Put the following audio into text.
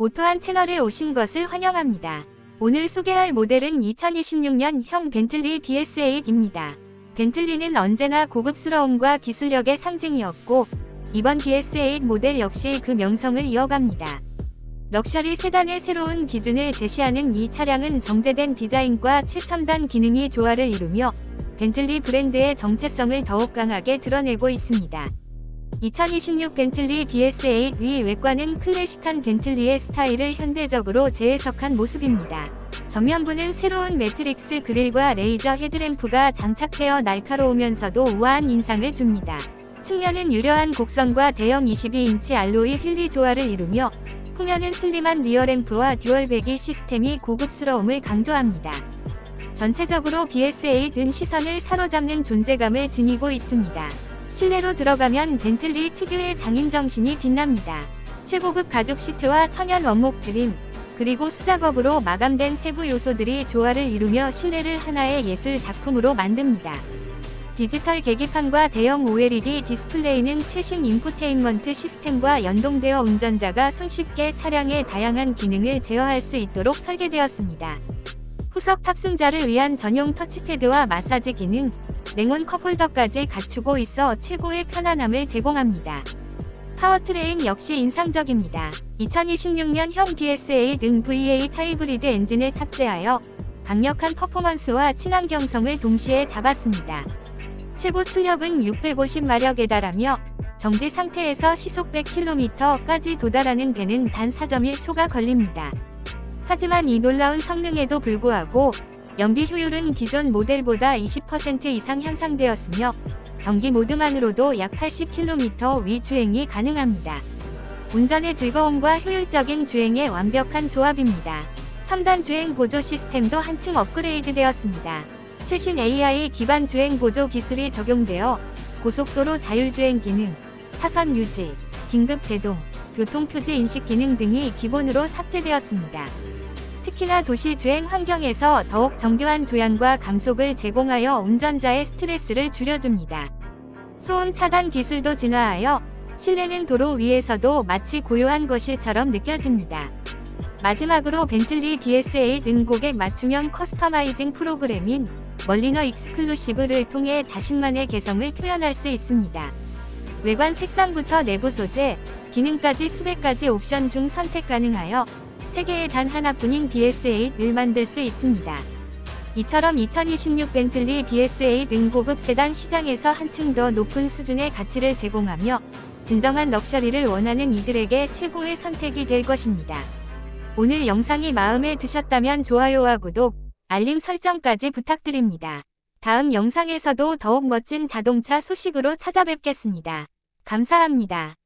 오토한 채널에 오신 것을 환영합니다. 오늘 소개할 모델은 2026년형 벤틀리 BS8입니다. 벤틀리는 언제나 고급스러움과 기술력의 상징이었고 이번 BS8 모델 역시 그 명성을 이어갑니다. 럭셔리 세단의 새로운 기준을 제시하는 이 차량은 정제된 디자인과 최첨단 기능이 조화를 이루며 벤틀리 브랜드의 정체성을 더욱 강하게 드러내고 있습니다. 2026 벤틀리 BS8 위 외관은 클래식한 벤틀리의 스타일을 현대적으로 재해석한 모습입니다. 전면부는 새로운 매트릭스 그릴과 레이저 헤드램프가 장착되어 날카로우면서도 우아한 인상을 줍니다. 측면은 유려한 곡선과 대형 22인치 알로이 휠리 조화를 이루며 후면은 슬림한 리어램프와 듀얼 배기 시스템이 고급스러움을 강조합니다. 전체적으로 BS8은 시선을 사로잡는 존재감을 지니고 있습니다. 실내로 들어가면 벤틀리 특유의 장인 정신이 빛납니다. 최고급 가죽 시트와 천연 원목 트림, 그리고 수작업으로 마감된 세부 요소들이 조화를 이루며 실내를 하나의 예술 작품으로 만듭니다. 디지털 계기판과 대형 OLED 디스플레이는 최신 인포테인먼트 시스템과 연동되어 운전자가 손쉽게 차량의 다양한 기능을 제어할 수 있도록 설계되었습니다. 후석 탑승자를 위한 전용 터치패드와 마사지 기능, 냉온 컵홀더까지 갖추고 있어 최고의 편안함을 제공합니다. 파워트레인 역시 인상적입니다. 2026년형 BS8은 V8 하이브리드 엔진을 탑재하여 강력한 퍼포먼스와 친환경성을 동시에 잡았습니다. 최고 출력은 650마력에 달하며 정지 상태에서 시속 100km까지 도달하는 데는 단 4.1초가 걸립니다. 하지만 이 놀라운 성능에도 불구하고 연비 효율은 기존 모델보다 20% 이상 향상되었으며 전기 모드만으로도 약 80km 위 주행이 가능합니다. 운전의 즐거움과 효율적인 주행의 완벽한 조합입니다. 첨단 주행 보조 시스템도 한층 업그레이드 되었습니다. 최신 AI 기반 주행 보조 기술이 적용되어 고속도로 자율주행 기능, 차선 유지, 긴급 제동, 교통표지 인식 기능 등이 기본으로 탑재되었습니다. 특히나 도시 주행 환경에서 더욱 정교한 조향과 감속을 제공하여 운전자의 스트레스를 줄여줍니다. 소음 차단 기술도 진화하여 실내는 도로 위에서도 마치 고요한 거실처럼 느껴집니다. 마지막으로 벤틀리 BS8은 고객 맞춤형 커스터마이징 프로그램인 멀리너 익스클루시브를 통해 자신만의 개성을 표현할 수 있습니다. 외관 색상부터 내부 소재, 기능까지 수백 가지 옵션 중 선택 가능하여 세계에 단 하나뿐인 BS8을 만들 수 있습니다. 이처럼 2026 벤틀리 BS8은 고급 세단 시장에서 한층 더 높은 수준의 가치를 제공하며 진정한 럭셔리를 원하는 이들에게 최고의 선택이 될 것입니다. 오늘 영상이 마음에 드셨다면 좋아요와 구독, 알림 설정까지 부탁드립니다. 다음 영상에서도 더욱 멋진 자동차 소식으로 찾아뵙겠습니다. 감사합니다.